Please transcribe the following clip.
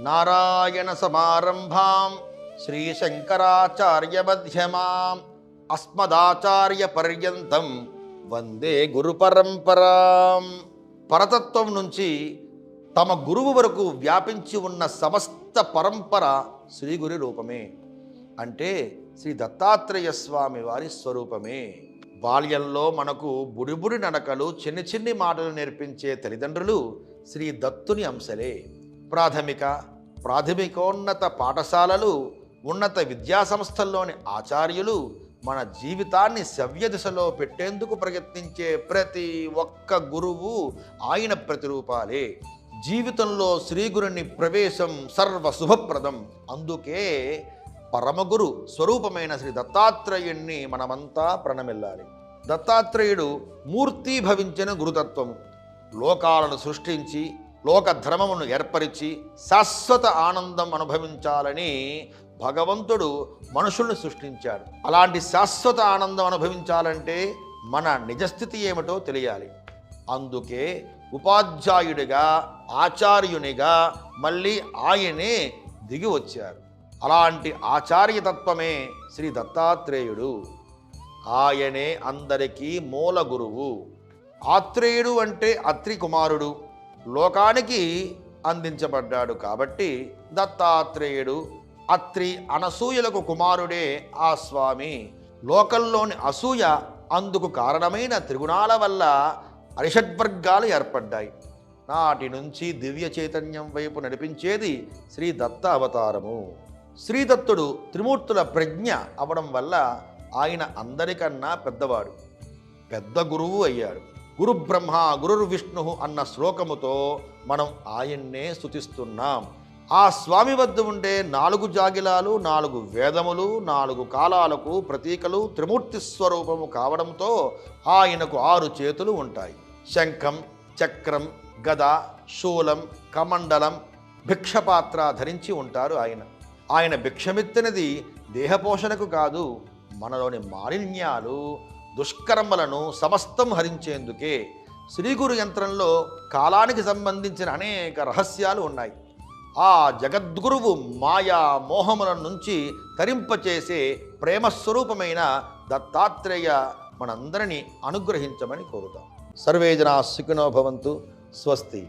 నారాయణ సమారంభాం శ్రీశంకరాచార్య మధ్యమాం అస్మదాచార్య పర్యంతం వందే గురు పరంపరాం పరతత్వం నుంచి తమ గురువు వరకు వ్యాపించి ఉన్న సమస్త పరంపర శ్రీ గురి రూపమే. అంటే శ్రీ దత్తాత్రేయ స్వామి వారి స్వరూపమే. బాల్యంలో మనకు బుడిబుడి నడకలు చిన్ని చిన్ని మాటలు నేర్పించే తల్లిదండ్రులు శ్రీ దత్తుని అంశలే. ప్రాథమిక ప్రాథమికోన్నత పాఠశాలలు ఉన్నత విద్యాసంస్థల్లోని ఆచార్యులు మన జీవితాన్ని సవ్య దిశలో పెట్టేందుకు ప్రయత్నించే ప్రతి ఒక్క గురువు ఆయన ప్రతిరూపాలే. జీవితంలో శ్రీగురుని ప్రవేశం సర్వ శుభప్రదం అందుకే పరమగురు స్వరూపమైన శ్రీ దత్తాత్రేయుణ్ణి మనమంతా ప్రణమిల్లాలి. దత్తాత్రేయుడు మూర్తి భవించిన గురుతత్వము. లోకాలను సృష్టించి లోక ధర్మమును ఏర్పరిచి శాశ్వత ఆనందం అనుభవించాలని భగవంతుడు మనుషుల్ని సృష్టించాడు. అలాంటి శాశ్వత ఆనందం అనుభవించాలంటే మన నిజస్థితి ఏమిటో తెలియాలి. అందుకే ఉపాధ్యాయుడిగా ఆచార్యునిగా మళ్ళీ ఆయనే దిగి వచ్చారు. అలాంటి ఆచార్యతత్వమే శ్రీ దత్తాత్రేయుడు. ఆయనే అందరికీ మూల గురువు. ఆత్రేయుడు అంటే అత్రి కుమారుడు లోకానికి అందించబడ్డాడు కాబట్టి దత్తాత్రేయుడు అత్రి అనసూయలకు కుమారుడే ఆ స్వామి. లోకంలోని అసూయ అందుకు కారణమైన త్రిగుణాల వల్ల అరిషడ్వర్గాలు ఏర్పడ్డాయి. నాటి నుంచి దివ్య చైతన్యం వైపు నడిపించేది శ్రీ దత్త అవతారము. శ్రీదత్తుడు త్రిమూర్తుల ప్రజ్ఞ అవడం వల్ల ఆయన అందరికన్నా పెద్దవాడు. పెద్ద గురువు అయ్యాడు. గురు బ్రహ్మ గురు విష్ణు అన్న శ్లోకముతో మనం ఆయన్నే స్థుతిస్తున్నాం ఆ స్వామి వద్ద ఉండే నాలుగు జాగిలాలు నాలుగు వేదములు నాలుగు కాలాలకు ప్రతీకలు త్రిమూర్తి స్వరూపము కావడంతో ఆయనకు ఆరు చేతులు ఉంటాయి. శంఖం చక్రం గద శూలం కమండలం భిక్షపాత్ర ధరించి ఉంటారు ఆయన. ఆయన భిక్షమెత్తినది దేహపోషణకు కాదు మనలోని మాలిన్యాలు దుష్కర్మలను సమస్తం హరించేందుకే శ్రీగురు యంత్రంలో కాలానికి సంబంధించిన అనేక రహస్యాలు ఉన్నాయి. ఆ జగద్గురువు మాయా మోహముల నుంచి తరింపచేసే ప్రేమస్వరూపమైన దత్తాత్రేయ మనందరినీ అనుగ్రహించమని కోరుతాం. సర్వే జనా సుఖినో భవంతు. స్వస్తి.